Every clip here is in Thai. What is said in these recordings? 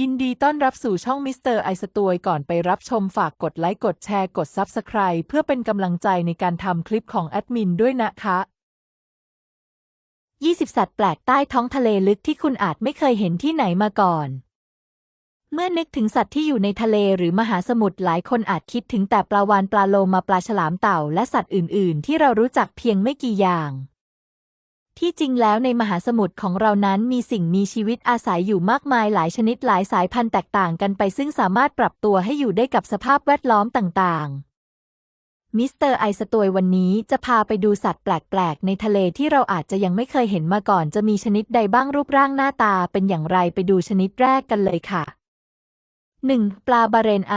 ยินดีต้อนรับสู่ช่องมิสเตอร์ไอสตวยก่อนไปรับชมฝากกดไลค์ กดแชร์ กด Subscribe เพื่อเป็นกำลังใจในการทำคลิปของแอดมินด้วยนะคะ 20 สัตว์แปลกใต้ท้องทะเลลึกที่คุณอาจไม่เคยเห็นที่ไหนมาก่อน เมื่อนึกถึงสัตว์ที่อยู่ในทะเลหรือมหาสมุทรหลายคนอาจคิดถึงแต่ปลาวาฬปลาโลมาปลาฉลามเต่า และสัตว์อื่น ๆ ที่เรารู้จักเพียงไม่กี่อย่าง ที่จริงแล้วในมหาสมุทรของเรานั้นมีสิ่งมีชีวิตอาศัยอยู่มากมายหลายชนิดหลายสายพันธุ์แตกต่างกันไปซึ่งสามารถปรับตัวให้อยู่ได้กับสภาพแวดล้อมต่างๆ มิสเตอร์ไอสตวยวันนี้จะพาไปดูสัตว์แปลกๆ ในทะเลที่เราอาจจะยังไม่เคยเห็นมาก่อนจะมีชนิดใดบ้างรูปร่างหน้าตาเป็นอย่างไรไปดูชนิดแรกกันเลยค่ะ 1. ปลาบาเรนไอ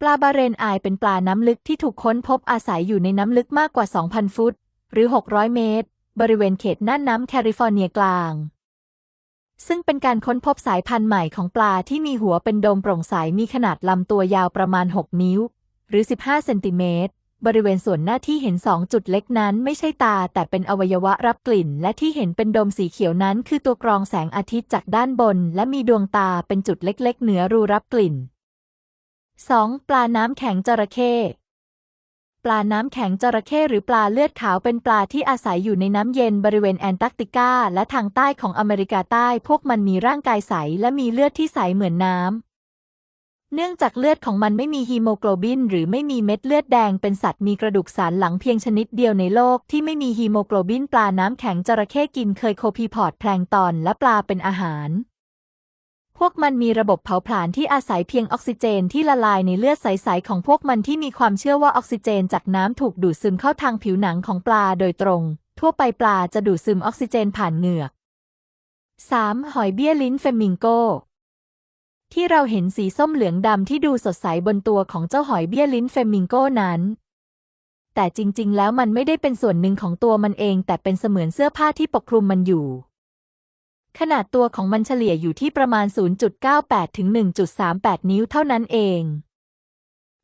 ปลาบาเรนไอเป็นปลาน้ำลึกที่ถูกค้นพบอาศัยอยู่ในน้ำลึกมากกว่า 2,000 ฟุต หรือ 600 เมตร บริเวณเขตน่านน้ำแคลิฟอร์เนียกลาง ซึ่งเป็นการค้นพบสายพันธุ์ใหม่ของปลาที่มีหัวเป็นโดมโปร่งใสมีขนาดลำตัวยาวประมาณ 6 นิ้ว หรือ 15 เซนติเมตรบริเวณส่วนหน้าที่เห็นสองจุดเล็กนั้นไม่ใช่ตา แต่เป็นอวัยวะรับกลิ่น และที่เห็นเป็นโดมสีเขียวนั้น คือตัวกรองแสงอาทิตย์จากด้านบน และมีดวงตาเป็นจุดเล็ก ๆ เหนือรูรับกลิ่น 2. ปลาน้ำแข็งจระเข้ ปลาน้ำแข็งจระเข้หรือปลาเลือดขาวเป็นปลาที่อาศัยอยู่ในน้ำเย็นบริเวณแอนตาร์กติกาและทางใต้ของอเมริกาใต้ พวกมันมีร่างกายใสและมีเลือดที่ใสเหมือนน้ำ เนื่องจากเลือดของมันไม่มีฮีโมโกลบิน หรือไม่มีเม็ดเลือดแดงเป็นสัตว์มีกระดูกสันหลังเพียงชนิดเดียวในโลกที่ไม่มีฮีโมโกลบิน ปลาน้ำแข็งจระเข้กินเคยโคพีพอร์ตแพลงตอนและปลาเป็นอาหาร พวกมันมีระบบเผาผลาญที่อาศัยเพียงออกซิเจนที่ละลายในเลือดใสๆของพวกมันที่มีความเชื่อว่าออกซิเจนจากน้ำถูกดูดซึมเข้าทางผิวหนังของปลาโดยตรง ทั่วไปปลาจะดูดซึมออกซิเจนผ่านเหงือก 3. หอยเบี้ยลิ้นเฟมิงโก ที่เราเห็นสีส้มเหลืองดำที่ดูสดใสบนตัวของเจ้าหอยเบี้ยลิ้นเฟมิงโกนั้น แต่จริงๆ แล้วมันไม่ได้เป็นส่วนหนึ่งของตัวมันเอง แต่เป็นเสมือนเสื้อผ้าที่ปกคลุมมันอยู่ ขนาดตัวของมันเฉลี่ยอยู่ที่ประมาณ 0.98 ถึง 1.38 นิ้วเท่านั้นเอง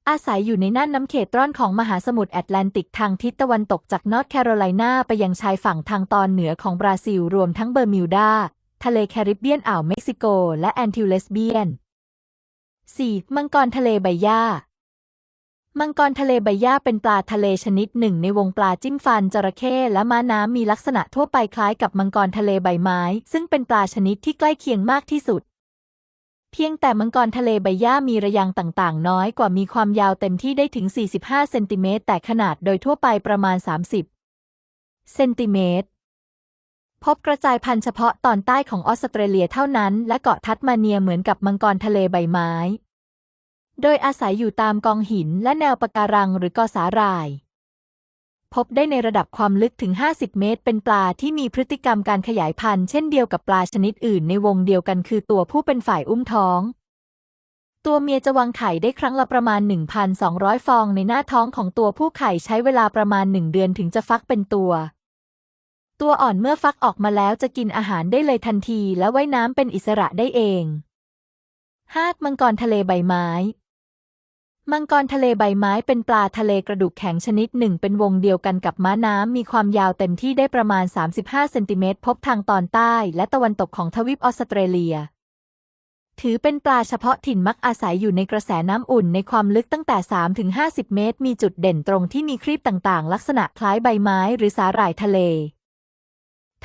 อาศัยอยู่ในน่านน้ำเขตร่อนของมหาสมุทรแอตแลนติกทางทิศตะวันตกจากนอร์ทแคโรไลนาไปยังชายฝั่งทางตอนเหนือของบราซิลรวมทั้งเบอร์มิวดา ทะเลแคริบเบียนอ่าวเม็กซิโก และแอนติลเลสเบียน 4. มังกรทะเลใบหญ้า มังกรทะเลใบหญ้าเป็นปลาทะเลชนิดหนึ่งในวงปลาจิ้มฟันจระเข้และม้าน้ำมีลักษณะทั่วไปคล้ายกับมังกรทะเลใบไม้ ซึ่งเป็นปลาชนิดที่ใกล้เคียงมากที่สุด เพียงแต่มังกรทะเลใบหญ้ามีระยางต่างๆ น้อยกว่ามีความยาวเต็มที่ได้ถึง 45 เซนติเมตรแต่ขนาดโดยทั่วไปประมาณ 30 เซนติเมตรพบกระจายพันธุ์เฉพาะตอนใต้ของออสเตรเลียเท่านั้น และเกาะทัสมาเนียเหมือนกับมังกรทะเลใบไม้ โดยอาศัยอยู่ตามกองหินและแนวปะการังหรือกอสาหร่าย พบได้ในระดับความลึกถึง 50 เมตร เป็นปลาที่มีพฤติกรรมการขยายพันธุ์เช่นเดียวกับปลาชนิดอื่นในวงเดียวกันคือตัวผู้เป็นฝ่ายอุ้มท้อง ตัวเมียจะวางไข่ได้ครั้งละประมาณ 1,200 ฟองในหน้าท้องของตัวผู้ไข่ใช้เวลาประมาณ 1 เดือนถึงจะฟักเป็นตัวตัวอ่อนเมื่อฟักออกมาแล้วจะกินอาหารได้เลยทันทีและว่ายน้ำเป็นอิสระได้เองฮากมังกรทะเลใบไม้ มังกรทะเลใบไม้เป็นปลาทะเลกระดูกแข็งชนิดหนึ่งเป็นวงเดียวกันกับม้าน้ำ มีความยาวเต็มที่ได้ประมาณ 35 เซนติเมตร พบทางตอนใต้และตะวันตกของทวีปออสเตรเลีย ถือเป็นปลาเฉพาะถิ่นมักอาศัยอยู่ในกระแสน้ำอุ่นในความลึกตั้งแต่ 3-50 เมตร มีจุดเด่นตรงที่มีครีบต่างๆ ลักษณะคล้ายใบไม้หรือสาหร่ายทะเล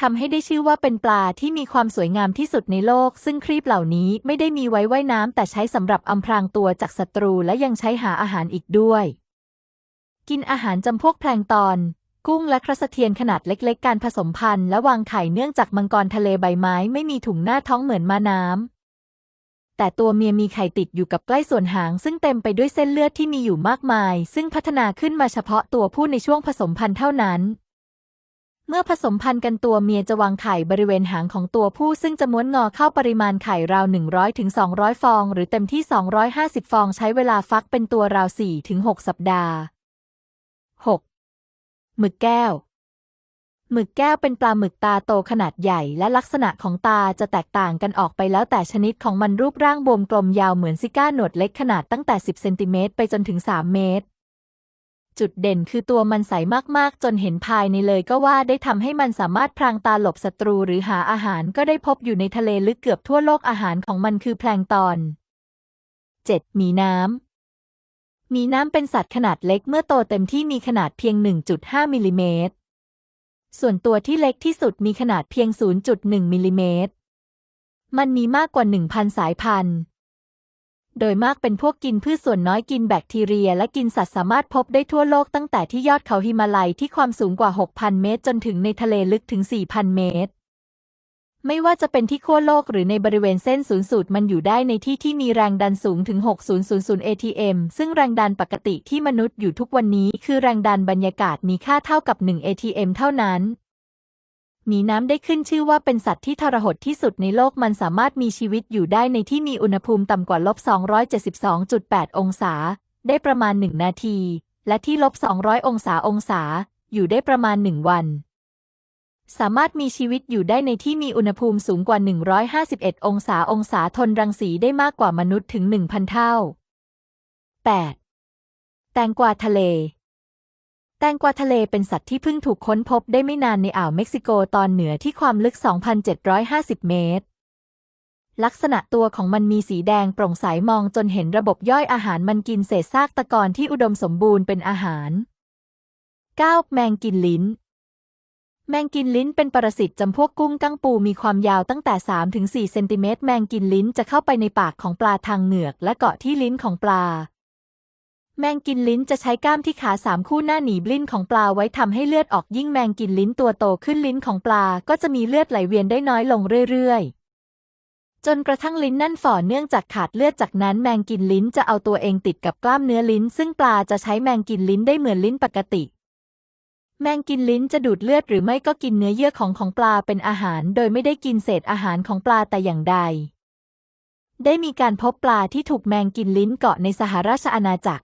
ทำให้ได้ชื่อว่าเป็นปลาที่มีความสวยงามที่สุดในโลก ซึ่งครีบเหล่านี้ไม่ได้มีไว้ว่ายน้ำแต่ใช้สำหรับอำพรางตัวจากศัตรูและยังใช้หาอาหารอีกด้วย กินอาหารจำพวกแพลงตอน กุ้งและครัสเทียนขนาดเล็กๆ การผสมพันธุ์และวางไข่เนื่องจากมังกรทะเลใบไม้ไม่มีถุงหน้าท้องเหมือนม้าน้ำแต่ตัวเมียมีไข่ติดอยู่กับใกล้ส่วนหาง ซึ่งเต็มไปด้วยเส้นเลือดที่มีอยู่มากมาย ซึ่งพัฒนาขึ้นมาเฉพาะตัวผู้ในช่วงผสมพันธุ์เท่านั้น เมื่อผสมพันธุ์กันตัวเมียจะวางไข่บริเวณหางของตัวผู้ซึ่งจะม้วนงอเข้าปริมาณไข่ราว 100ถึง200ฟอง หรือเต็มที่ 250 ฟองใช้เวลาฟักเป็นตัวราว4ถึง6สัปดาห์ 6. หมึกแก้ว หมึกแก้วเป็นปลาหมึกตาโตขนาดใหญ่ และลักษณะของตาจะแตกต่างกันออกไปแล้วแต่ชนิดของมันรูปร่างบวมกลมยาวเหมือนซิก้าหนวดเล็กขนาดตั้งแต่ 10 เซนติเมตรไปจนถึง 3 เมตร จุดเด่นคือตัวมันใสมากๆ จนเห็นภายในเลยก็ว่าได้ทำให้มันสามารถพรางตาหลบศัตรูหรือหาอาหารก็ได้พบอยู่ในทะเลลึกเกือบทั่วโลกอาหารของมันคือแพลงตอน 7. มีน้ำ มีน้ำเป็นสัตว์ขนาดเล็กเมื่อโตเต็มที่มีขนาดเพียง 1.5มิลลิเมตร ส่วนตัวที่เล็กที่สุดมีขนาดเพียง 0.1มิลลิเมตร มันมีมากกว่า 1,000 สายพันธุ์ โดยมากเป็นพวกกินพืชส่วนน้อยกินแบคทีเรีย และกินสัตว์สามารถพบได้ทั่วโลกตั้งแต่ที่ยอดเขาฮิมาลัยที่ความสูงกว่า 6,000 เมตร จนถึงในทะเลลึกถึง 4,000 เมตร ไม่ว่าจะเป็นที่ขั้วโลกหรือในบริเวณเส้นศูนย์สูตรมันอยู่ได้ในที่ที่มีแรงดันสูงถึง 6000 ATM ซึ่งแรงดันปกติที่มนุษย์อยู่ทุกวันนี้ คือแรงดันบรรยากาศมีค่าเท่ากับ 1 ATM เท่านั้น หมีน้ำได้ขึ้นชื่อว่าเป็นสัตว์ที่ทรหดที่สุดในโลกมันสามารถมีชีวิตอยู่ได้ในที่มีอุณหภูมิต่ำกว่าลบ 272.8 องศา ได้ประมาณ 1 นาที และที่ลบ 200 องศาองศา อยู่ได้ประมาณ 1 วัน สามารถมีชีวิตอยู่ได้ในที่มีอุณหภูมิสูงกว่า 151 องศาองศาทนรังสีได้มากกว่ามนุษย์ถึง 1,000 เท่า 8. แตงกวาทะเล แตงกวาทะเลเป็นสัตว์ที่เพิ่งถูกค้นพบได้ไม่นานในอ่าวเม็กซิโกตอนเหนือที่ความลึก 2,750 เมตร ลักษณะตัวของมันมีสีแดงโปร่งใสมองจนเห็นระบบย่อยอาหารมันกินเศษซากตะกอนที่อุดมสมบูรณ์เป็นอาหาร 9. แมงกินลิ้น แมงกินลิ้นเป็นปรสิตจำพวกกุ้งกั้งปูมีความยาวตั้งแต่ 3-4 เซนติเมตร แมงกินลิ้นจะเข้าไปในปากของปลาทางเหงือกและเกาะที่ลิ้นของปลา แมงกินลิ้นจะใช้ก้ามที่ขาสามคู่หน้าหนีบลิ้นของปลาไว้ทำให้เลือดออกยิ่งแมงกินลิ้นตัวโตขึ้นลิ้นของปลาก็จะมีเลือดไหลเวียนได้น้อยลงเรื่อยๆ จนกระทั่งลิ้นนั่นฝ่อเนื่องจากขาดเลือดจากนั้นแมงกินลิ้นจะเอาตัวเองติดกับกล้ามเนื้อลิ้น ซึ่งปลาจะใช้แมงกินลิ้นได้เหมือนลิ้นปกติ แมงกินลิ้นจะดูดเลือดหรือไม่ก็กินเนื้อเยื่อของของปลาเป็นอาหาร โดยไม่ได้กินเศษอาหารของปลาแต่อย่างใด ได้มีการพบปลาที่ถูกแมงกินลิ้นเกาะในสหราชอาณาจักร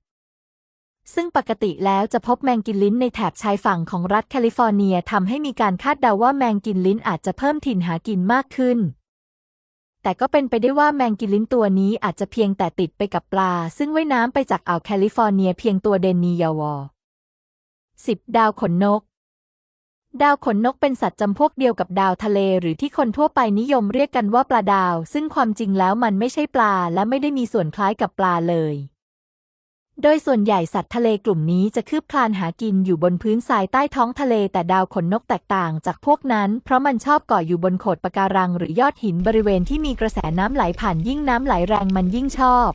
ซึ่งปกติแล้วจะพบแมงกินลิ้นในแถบชายฝั่งของรัฐแคลิฟอร์เนียทำให้มีการคาดเดาว่าแมงกินลิ้นอาจจะเพิ่มถิ่นหากินมากขึ้น แต่ก็เป็นไปได้ว่าแมงกินลิ้นตัวนี้อาจจะเพียงแต่ติดไปกับปลา ซึ่งว่ายน้ำไปจากอ่าวแคลิฟอร์เนียเพียงตัวเดนนียาวอสิบดาวขนนก ดาวขนนกเป็นสัตว์จำพวกเดียวกับดาวทะเล หรือที่คนทั่วไปนิยมเรียกกันว่าปลาดาว ซึ่งความจริงแล้วมันไม่ใช่ปลาและไม่ได้มีส่วนคล้ายกับปลาเลย โดยส่วนใหญ่สัตว์ทะเลกลุ่มนี้จะคืบคลานหากินอยู่บนพื้นทรายใต้ท้องทะเลแต่ดาวขนนกแตกต่างจากพวกนั้น เพราะมันชอบเกาะอยู่บนโขดปะการังหรือยอดหินบริเวณที่มีกระแสน้ำไหลผ่านยิ่งน้ำไหลแรงมันยิ่งชอบ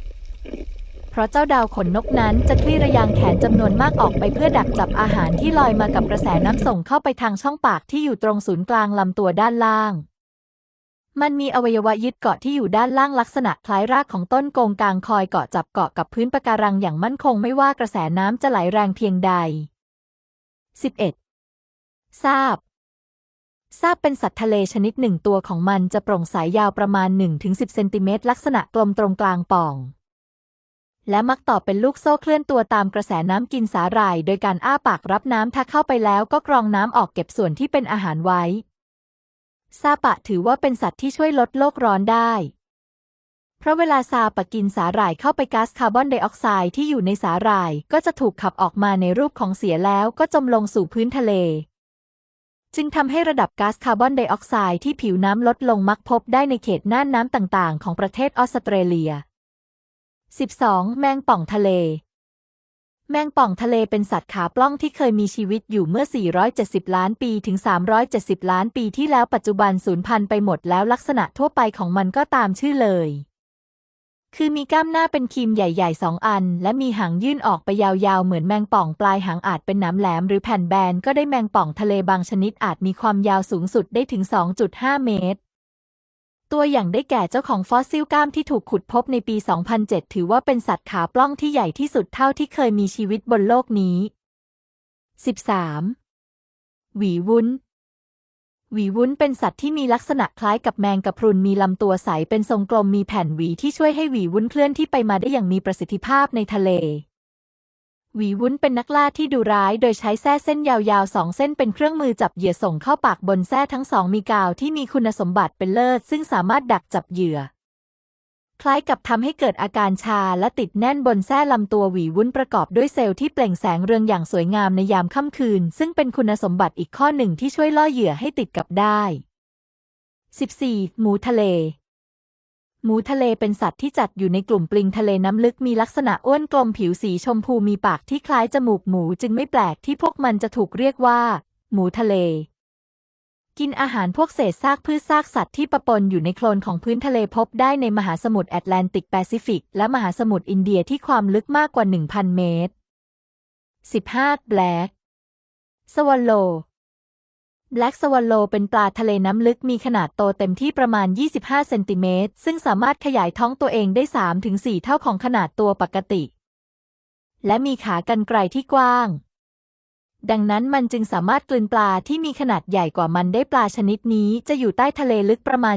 เพราะเจ้าดาวขนนกนั้นจะคลี่ระยางแขนจำนวนมากออกไปเพื่อดักจับอาหารที่ลอยมากับกระแสน้ำส่งเข้าไปทางช่องปากที่อยู่ตรงศูนย์กลางลำตัวด้านล่าง มันมีอวัยวะยึดเกาะที่อยู่ด้านล่างลักษณะคล้ายรากของต้นโกงกางคอยเกาะจับเกาะกับพื้นปะการังอย่างมั่นคงไม่ว่ากระแสน้ำจะไหลแรงเพียงใด 11. ซาบซาบเป็นสัตว์ทะเลชนิดหนึ่งตัวของมันจะโปร่งใสยาวประมาณ 1-10 เซนติเมตรลักษณะกลมตรงกลางป่อง และมักต่อเป็นลูกโซ่เคลื่อนตัวตามกระแสน้ำกินสาหร่าย โดยการอ้าปากรับน้ำถ้าเข้าไปแล้วก็กรองน้ำออกเก็บส่วนที่เป็นอาหารไว้ ซาปะถือว่าเป็นสัตว์ที่ช่วยลดโลกร้อนได้ เพราะเวลาซาปะกินสาหร่ายเข้าไปก๊าซคาร์บอนไดออกไซด์ที่อยู่ในสาหร่ายก็จะถูกขับออกมาในรูปของเสียแล้วก็จมลงสู่พื้นทะเล จึงทำให้ระดับก๊าซคาร์บอนไดออกไซด์ที่ผิวน้ำลดลงมักพบได้ในเขตน่านน้ำต่างๆ ของประเทศออสเตรเลีย 12. แมงป่องทะเล แมงป่องทะเลเป็นสัตว์ขาปล้องที่เคยมีชีวิตอยู่เมื่อ 470 ล้านปีถึง 370 ล้านปีที่แล้วปัจจุบันสูญพันธุ์ไปหมดแล้วลักษณะทั่วไปของมันก็ตามชื่อเลย คือมีก้ามหน้าเป็นครีมใหญ่ๆสองอัน และมีหางยื่นออกไปยาวๆ เหมือนแมงป่องปลายหางอาจเป็นหน้ำแหลมหรือแผ่นแบนก็ได้แมงป่องทะเลบางชนิดอาจมีความยาวสูงสุดได้ถึง 2.5 เมตร ตัวอย่างได้แก่เจ้าของฟอสซิลกล้ามที่ถูกขุดพบในปี 2007 ถือว่าเป็นสัตว์ขาปล้องที่ใหญ่ที่สุดเท่าที่เคยมีชีวิตบนโลกนี้ 13. หวีวุ้นหวีวุ้นเป็นสัตว์ที่มีลักษณะคล้ายกับแมงกะพรุนมีลำตัวใสเป็นทรงกลมมีแผ่นหวีที่ช่วยให้หวีวุ้นเคลื่อนที่ไปมาได้อย่างมีประสิทธิภาพในทะเล หวีวุ้นเป็นนักล่าที่ดุร้าย โดยใช้แส้เส้นยาวๆสองเส้นเป็นเครื่องมือจับเหยื่อส่งเข้าปากบนแส้ทั้งสองมีกาวที่มีคุณสมบัติเป็นเลิศ ซึ่งสามารถดักจับเหยื่อ คล้ายกับทำให้เกิดอาการชาและติดแน่นบนแส้ลำตัวหวีวุ้นประกอบด้วยเซลล์ที่เปล่งแสงเรืองอย่างสวยงามในยามค่ำคืน ซึ่งเป็นคุณสมบัติอีกข้อหนึ่งที่ช่วยล่อเหยื่อให้ติดกับได้ 14. หมูทะเล หมูทะเลเป็นสัตว์ที่จัดอยู่ในกลุ่มปลิงทะเลน้ำลึกมีลักษณะอ้วนกลมผิวสีชมพูมีปากที่คล้ายจมูกหมูจึงไม่แปลกที่พวกมันจะถูกเรียกว่า หมูทะเล กินอาหารพวกเศษซากพืชซากสัตว์ที่ปะปนอยู่ในโคลนของพื้นทะเลพบได้ในมหาสมุทรแอตแลนติกแปซิฟิก และมหาสมุทรอินเดียที่ความลึกมากกว่า 1,000 เมตร 15. แบล็กสว a ลโล แบล็กสว a ลโลเป็นปลาทะเลน้ำลึกมีขนาดโตเต็มที่ประมาณ 25 เซนติเมตร ซึ่งสามารถขยายท้องตัวเองได้ 3-4 เท่าของขนาดตัวปกติ และมีขากรรไกรที่กว้าง ดังนั้นมันจึงสามารถกลืนปลาที่มีขนาดใหญ่กว่ามันได้ปลาชนิดนี้จะอยู่ใต้ทะเลลึกประมาณ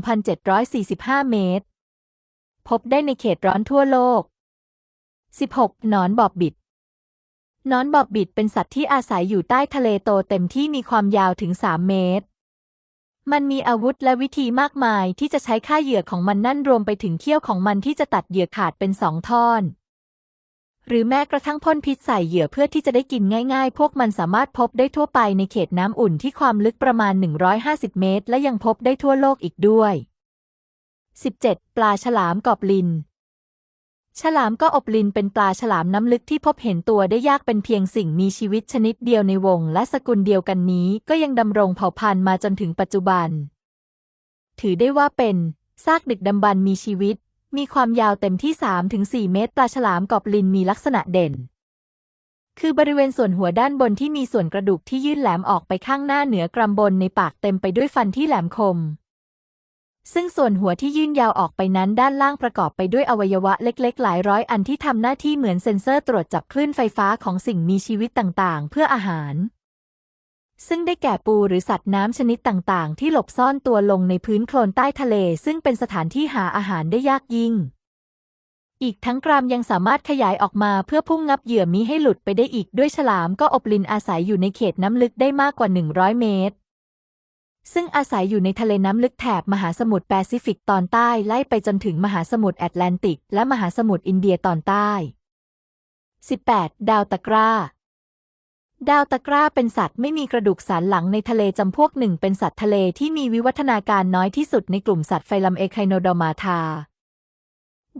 700-2,745 เมตร พบได้ในเขตร้อนทั่วโลก 16. หนอนบอบบิด นอนบอบบิดเป็นสัตว์ที่อาศัยอยู่ใต้ทะเลโตเต็มที่มีความยาวถึง 3 เมตร มันมีอาวุธและวิธีมากมายที่จะใช้ฆ่าเหยื่อของมันนั่นรวมไปถึงเขี้ยวของมันที่จะตัดเหยื่อขาดเป็นสองท่อน หรือแม้กระทั่งพ่นพิษใส่เหยื่อเพื่อที่จะได้กินง่าย ๆ พวกมันสามารถพบได้ทั่วไปในเขตน้ำอุ่นที่ความลึกประมาณ 150 เมตร และยังพบได้ทั่วโลกอีกด้วย 17. ปลาฉลามกอบลิน ฉลามก็อบลินเป็นปลาฉลามน้ำลึกที่พบเห็นตัวได้ยากเป็นเพียงสิ่งมีชีวิตชนิดเดียวในวง และสกุลเดียวกันนี้ก็ยังดำรงเผ่าพันธุ์มาจนถึงปัจจุบัน ถือได้ว่าเป็นซากดึกดำบรรมีชีวิต มีความยาวเต็มที่ 3-4 เมตร ปลาฉลามกอบลินมีลักษณะเด่น คือบริเวณส่วนหัวด้านบนที่มีส่วนกระดูกที่ยื่นแหลมออกไปข้างหน้าเหนือกรามบนในปากเต็มไปด้วยฟันที่แหลมคม ซึ่งส่วนหัวที่ยื่นยาวออกไปนั้นด้านล่างประกอบไปด้วยอวัยวะเล็กๆ หลายร้อยอันที่ทำหน้าที่เหมือนเซ็นเซอร์ตรวจจับคลื่นไฟฟ้าของสิ่งมีชีวิตต่างๆ เพื่ออาหาร ซึ่งได้แก่ปูหรือสัตว์น้ำชนิดต่างๆ ที่หลบซ่อนตัวลงในพื้นโคลนใต้ทะเล ซึ่งเป็นสถานที่หาอาหารได้ยากยิ่ง อีกทั้งกรามยังสามารถขยายออกมาเพื่อพุ่งงับเหยื่อมิให้หลุดไปได้อีกด้วยฉลามก็อบลินอาศัยอยู่ในเขตน้ำลึกได้มากกว่า 100 เมตร ซึ่งอาศัยอยู่ในทะเลน้ำลึกแถบมหาสมุทรแปซิฟิกตอนใต้ไล่ไปจนถึงมหาสมุทรแอตแลนติก และมหาสมุทรอินเดียตอนใต้ 18. ดาวตะกร้า ดาวตะกร้าเป็นสัตว์ไม่มีกระดูกสันหลังในทะเลจำพวกหนึ่งเป็นสัตว์ทะเลที่มีวิวัฒนาการน้อยที่สุดในกลุ่มสัตว์ไฟลัมเอไคโนดอมาธา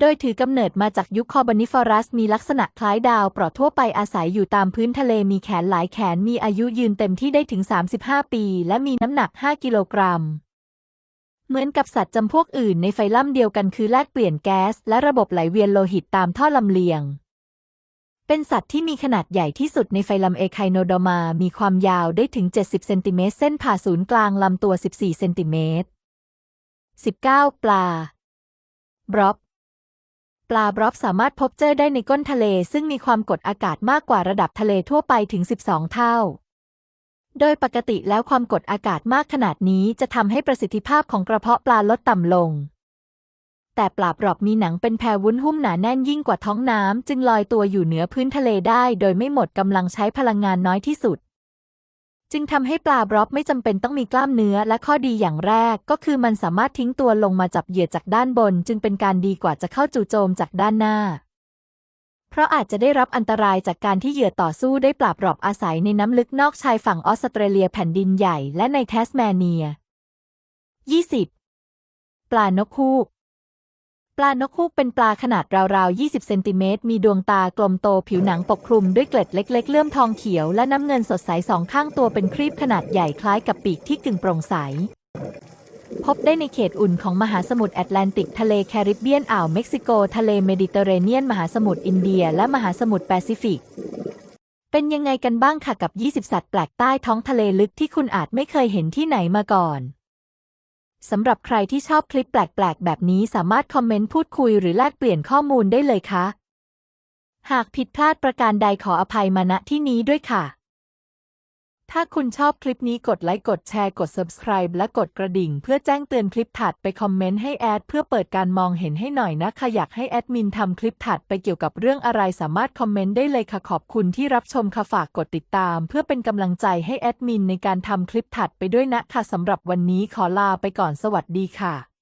โดยถือกำเนิดมาจากยุคคอบอนิฟอรัส มีลักษณะคล้ายดาวเปราะทั่วไปอาศัยอยู่ตามพื้นทะเลมีแขนหลายแขนมีอายุยืนเต็มที่ได้ถึง 35 ปี และมีน้ำหนัก 5 กิโลกรัม เหมือนกับสัตว์จำพวกอื่นในไฟลัมเดียวกันคือแลกเปลี่ยนแก๊ส และระบบไหลเวียนโลหิตตามท่อลำเลียง เป็นสัตว์ที่มีขนาดใหญ่ที่สุดในไฟลัมเอไคโนดอมา มีความยาวได้ถึง 70 เซนติเมตร เส้นผ่าศูนย์กลางลำตัว 14 เซนติเมตร 19 ปลาบรอบ ปลาบรอบสามารถพบเจอได้ในก้นทะเล ซึ่งมีความกดอากาศมากกว่าระดับทะเลทั่วไปถึง 12 เท่า โดยปกติแล้วความกดอากาศมากขนาดนี้จะทำให้ประสิทธิภาพของกระเพาะปลาลดต่ำลง แต่ปลาบรอบมีหนังเป็นแพรวุ้นหุ้มหนาแน่นยิ่งกว่าท้องน้ำจึงลอยตัวอยู่เหนือพื้นทะเลได้ โดยไม่หมดกำลังใช้พลังงานน้อยที่สุด จึงทำให้ปลาบรอบไม่จำเป็นต้องมีกล้ามเนื้อและข้อดีอย่างแรก ก็คือมันสามารถทิ้งตัวลงมาจับเหยื่อจากด้านบน จึงเป็นการดีกว่าจะเข้าจู่โจมจากด้านหน้า เพราะอาจจะได้รับอันตรายจากการที่เหยื่อต่อสู้ได้ปราบรอบอาศัยในน้ำลึกนอกชายฝั่งออสเตรเลียแผ่นดินใหญ่และในแทสแมเนีย 20. ปลานกฮูก ปลานกฮูกเป็นปลาขนาดราวๆ 20 เซนติเมตร มีดวงตากลมโตผิวหนังปกคลุมด้วยเกล็ดเล็ก ๆ เลื่อมทองเขียวและน้ำเงินสดใสสองข้างตัวเป็นครีบขนาดใหญ่คล้ายกับปีกที่กึ่งโปร่งใส พบได้ในเขตอุ่นของมหาสมุทรแอตแลนติก ทะเลแคริบเบียน อ่าวเม็กซิโก ทะเลเมดิเตอร์เรเนียน มหาสมุทรอินเดีย และมหาสมุทรแปซิฟิก เป็นยังไงกันบ้างค่ะกับ 20 สัตว์แปลกใต้ท้องทะเลลึกที่คุณอาจไม่เคยเห็นที่ไหนมาก่อน สำหรับใครที่ชอบคลิปแปลก ๆ แบบนี้สามารถคอมเมนต์พูดคุยหรือแลกเปลี่ยนข้อมูลได้เลยค่ะ หากผิดพลาดประการใดขออภัยมาณที่นี้ด้วยค่ะ ถ้าคุณชอบคลิปนี้กดไลค์กดแชร์กด subscribe และกดกระดิ่ง เพื่อแจ้งเตือนคลิปถัดไปคอมเมนต์ให้แอดเพื่อเปิดการมองเห็นให้หน่อยนะคะอยากให้แอดมินทำคลิปถัดไปเกี่ยวกับเรื่องอะไรสามารถคอมเมนต์ได้เลยค่ะขอบคุณที่รับชมค่ะฝากกดติดตาม เพื่อเป็นกำลังใจให้แอดมินในการทำคลิปถัดไปด้วยนะคะสำหรับวันนี้ขอลาไปก่อนสวัสดีค่ะ